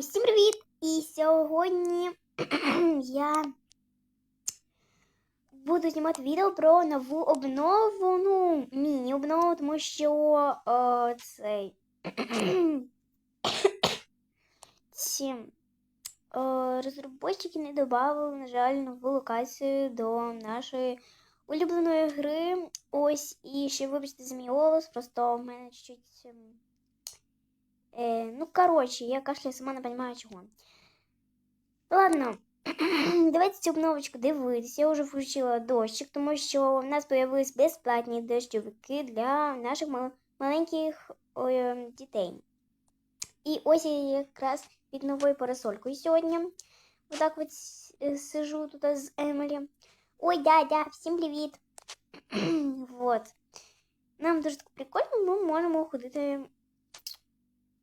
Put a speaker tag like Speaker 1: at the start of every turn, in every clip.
Speaker 1: Всім привіт! І сьогодні я буду знімати відео про нову обнову, ну, міні-обнову, тому що о, цей ці о, розробники не додали, на жаль, нову локацію до нашої улюбленої гри. Ось, і ще вибачте за мій голос, просто в мене чуть-чуть. Э, ну, короче, я кашляю, сама не понимаю чего. Ладно, давайте цю обновочку дивитися. Я вже включила дощик, тому що в нас появились безплатні дощовики для наших мал- маленьких ой, дітей. І ось я якраз під новою парасолькою сьогодні. Отак от е, сижу тут з Емілі. Ой, да, да, всім привіт. вот. Нам дуже прикольно, ми можемо ходити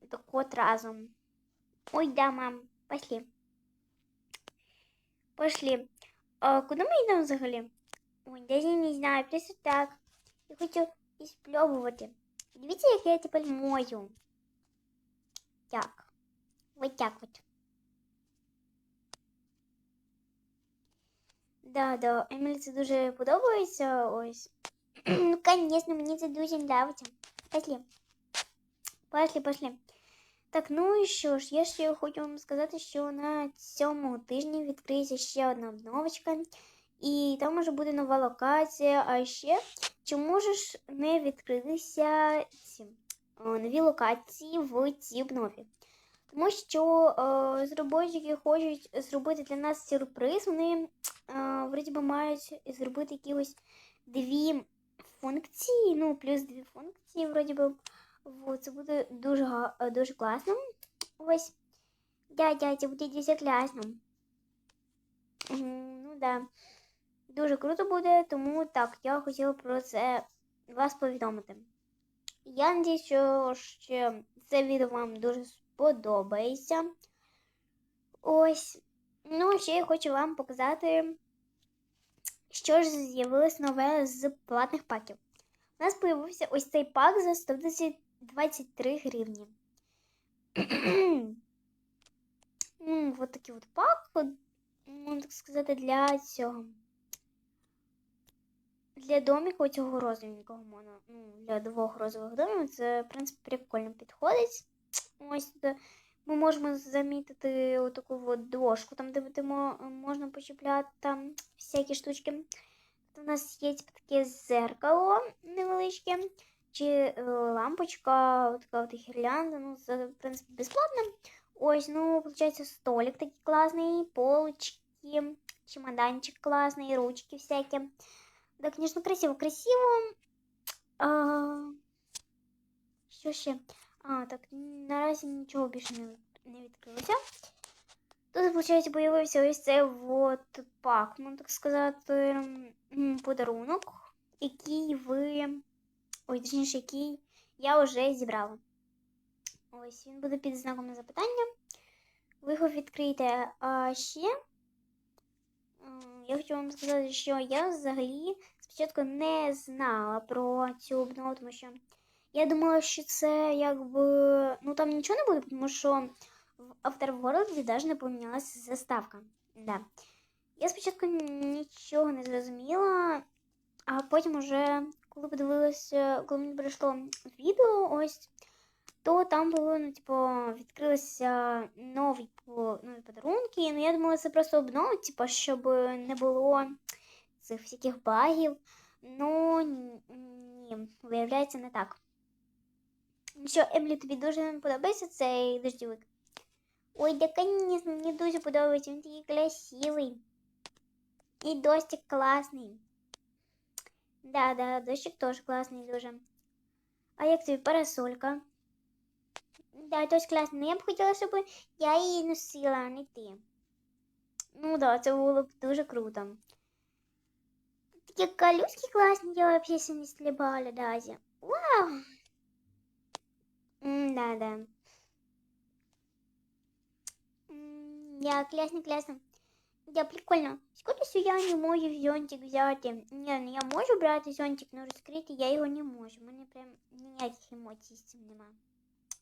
Speaker 1: так вот разом. Ой, да, мам, пошли. Пошли. А куди ми йдемо взагалі? Ой, даже не знаю, просто так. Я хочу і спльовувати. Дивіться, як я тепер мою. Так. Ось так от. Да, да, Емілі це дуже подобається. Ось. ну, конечно, мені це дуже нравиться. Пошли. Пошли, пошли. Так, ну і що ж, я ще хочу вам сказати, що на цьому тижні відкриється ще одна обновочка, і там може буде нова локація. А ще чи можеш не відкритися ці нові локації в цій обнові? Тому що розробники хочуть зробити для нас сюрприз. Вони вроді би мають зробити якісь дві функції, ну, плюс дві функції, вроді би. Вот, це буде дуже, е, дуже класно. Ось. Дядя, це буде дуже класно. Ну да. Дуже круто буде, тому так, я хотіла про це вас повідомити. Я надіюсь, що ще це відео вам дуже сподобається. Ось. Ну, ще я хочу вам показати, що ж з'явилось нове з платних паків. У нас появився ось цей пак за 123 гривні. Вот такий от пак, можна так сказати, для цього. Для доміка цього розовенького можна, ну, для двох розових домів це, в принципі, прикольно підходить. Ось тут ми можемо замітити отаку от дошку, там, де можна почіпляти там всякі штучки. Тут у нас є таке зеркало невеличке, чи е, лампочка, от така от гірлянда, ну, це, в принципі, безплатно. Ось, ну, виходить, столик такий класний, полочки, чемоданчик класний, ручки всякі. Да, конечно, красиво, красиво. А, що ще? А, так, наразі нічого більше не, не відкрилося. Тут, виходить, появився ось цей вот пак, можна так сказати, подарунок, який ви. Ой, точніше, який я вже зібрала. Ось він буде під знаком запитання. Ви його відкриєте. А ще я хочу вам сказати, що я взагалі спочатку не знала про цю обнову, тому що я думала, що це якби. Ну там нічого не буде, тому що в After World навіть не помінялася заставка. Да. Я спочатку нічого не зрозуміла, а потім уже, коли подивилася, коли мені прийшло відео, ось, то там було, ну, типу, відкрилися нові, нові подарунки. Ну, я думала, це просто обнова, типу, щоб не було цих всяких багів. Ну, ні, виявляється, не так. Що, Емлі, тобі дуже подобається цей дождівик? Ой, да, конечно, мені дуже подобається, він такий красивий. І дощик класний. Да, да, дощик теж класний дуже. А як тобі парасолька? Да, теж класно. Ну, я б хотіла, щоб я її носила, а не ти. Ну да, це було б дуже круто. Такі колюски класні, я вообще ще не стрибала даже. Вау! М, Да, да. М, Я класно, класно. Да, прикольно. Скажи, що я не можу зонтик взяти. Ні, ну я можу брати зонтик, але розкрити я його не можу. У мене прям ніяких емоцій з цим нема.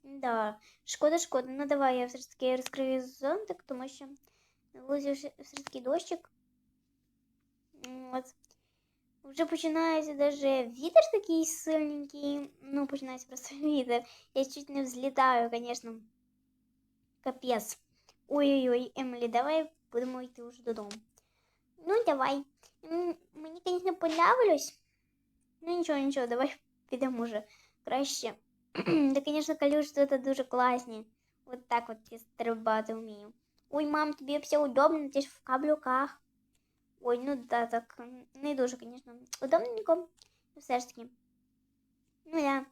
Speaker 1: Да, шкода, шкода. Ну давай я все ж таки розкрию зонтик, тому що на вулиці вже все ж таки дощик. От. Вже починається даже вітер такий сильненький. Ну, починається просто вітер. Я чуть не взлітаю, звісно. Капець. Ой-ой-ой, Емілі, давай будемо йти вже додому. Ну, давай. М, Мені, звісно, понравилось. Ну, нічого, нічого, давай підемо вже краще. Да, звісно, калюш тут дуже класні. Вот так от я стрибати вмію. Ой, мам, тобі все удобно, ти ж в каблуках. Ой, ну да, так м, не дуже, звісно, удобненько. Ну, Все ж таки. Ну да.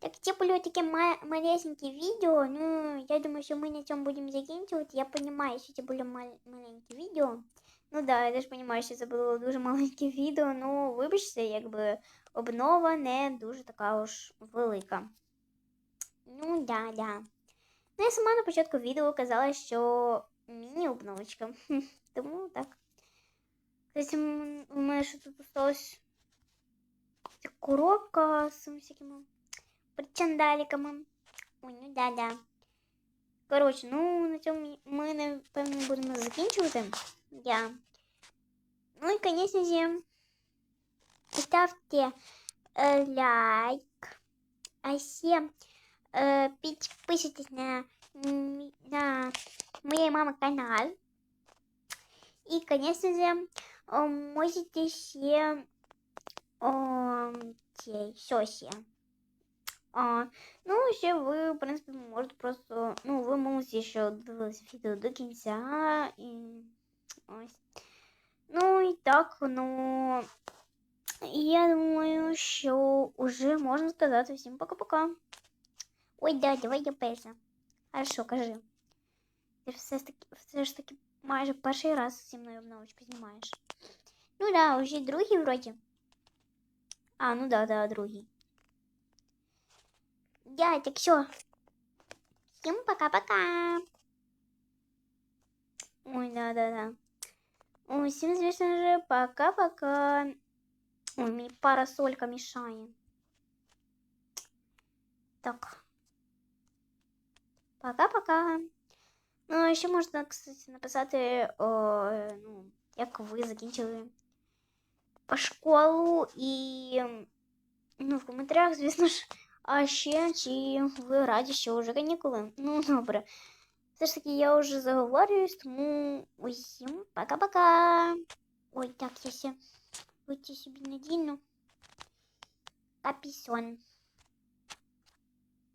Speaker 1: Так, ці були такі ма- малесенькі відео. Ну, я думаю, що ми на цьому будемо закінчувати. Я розумію, що це були мал- маленькі відео. Ну да, я теж розумію, що це було дуже маленьке відео. Ну, вибачте, якби обнова не дуже така уж велика. Ну, да, да. Ну, я сама на початку відео казала, що міні-обновочка. Тому так. Кстати, у мене ще тут осталось ця коробка з всякими причандаліками. Ой, ну да, да. Коротше, ну на цьому ми, напевно, будемо закінчувати. Я. Ну и, конечно же, ставьте э, лайк. А все э, подписывайтесь на, м, на моей мамы канал. И, конечно же, э, можете все э, те, сёсі. А, ну, ще ви, в принципі, можете просто, ну, ви можете ще дивитися відео до кінця. І ось. Ну і так, ну. Я думаю, що уже можна сказати всім пока-пока. Ой, да, давай я перша. Хорошо, кажи. Ти все ж таки, все ж таки майже перший раз зі мною обновочку знімаєш. Ну да, уже другий вроді. А, ну да, да, другий. Я, так все. Всем пока-пока. Ой, да-да-да. Ой, всем, звісно же, пока-пока. Ой, мені парасолька мішає. Так. Пока-пока. Ну, а ще можна, кстати, написати, о, ну, як ви закінчили по школу і ну, в коментарях, звісно ж, а ще чи ви раді, що вже канікули? Ну, добре. Все ж таки, я вже заговорююсь, тому усім пока-пока. Ой, так, я ще вийти собі надійну. Капісон.